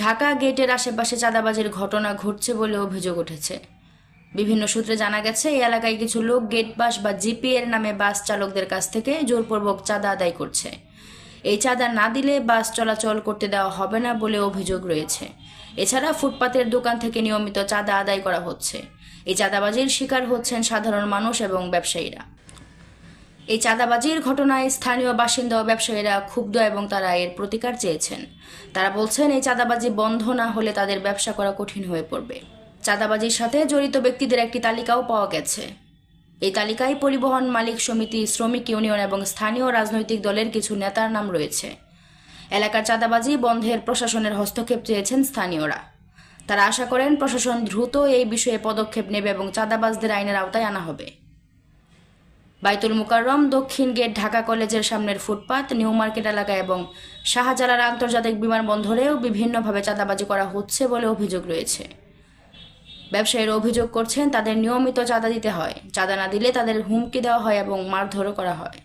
ঢাকা গেটের আশেপাশে চাঁদাবাজির ঘটনা ঘটছে বলে অভিযোগ উঠেছে। বিভিন্ন সূত্রে জানা গেছে, এই এলাকায় কিছু লোক গেট বাস বা জিপি এর নামে বাস চালকদের কাছ থেকে জোরপূর্বক চাঁদা আদায় করছে। এই চাঁদা না দিলে বাস চলাচল করতে দেওয়া হবে না বলে অভিযোগ রয়েছে। এছাড়া ফুটপাতের দোকান থেকে নিয়মিত চাঁদা আদায় করা হচ্ছে। এই চাঁদাবাজির শিকার হচ্ছেন সাধারণ মানুষ এবং ব্যবসায়ীরা। এই চাঁদাবাজির ঘটনায় স্থানীয় বাসিন্দা ও ব্যবসায়ীরা ক্ষুব্ধ এবং তারা এর প্রতিকার চেয়েছেন। তারা বলছেন, এই চাঁদাবাজি বন্ধ না হলে তাদের ব্যবসা করা কঠিন হয়ে পড়বে। চাঁদাবাজির সাথে জড়িত ব্যক্তিদের একটি তালিকাও পাওয়া গেছে। এই তালিকায় পরিবহন মালিক সমিতি, শ্রমিক ইউনিয়ন এবং স্থানীয় রাজনৈতিক দলের কিছু নেতার নাম রয়েছে। এলাকার চাঁদাবাজি বন্ধের প্রশাসনের হস্তক্ষেপ চেয়েছেন স্থানীয়রা। তারা আশা করেন, প্রশাসন দ্রুত এই বিষয়ে পদক্ষেপ নেবে এবং চাঁদাবাজদের আইনের আওতায় আনা হবে। বাইতুল মুকাররম, দক্ষিণ গেট, ঢাকা কলেজের সামনের ফুটপাত, নিউ মার্কেট এলাকা এবং শাহজালাল আন্তর্জাতিক বিমানবন্দরেও বিভিন্নভাবে চাঁদাবাজি করা হচ্ছে বলে অভিযোগ রয়েছে। ব্যবসায়ীরা অভিযোগ করছেন, তাদের নিয়মিত চাঁদা দিতে হয়। চাঁদা না দিলে তাদের হুমকি দেওয়া হয় এবং মারধরও করা হয়।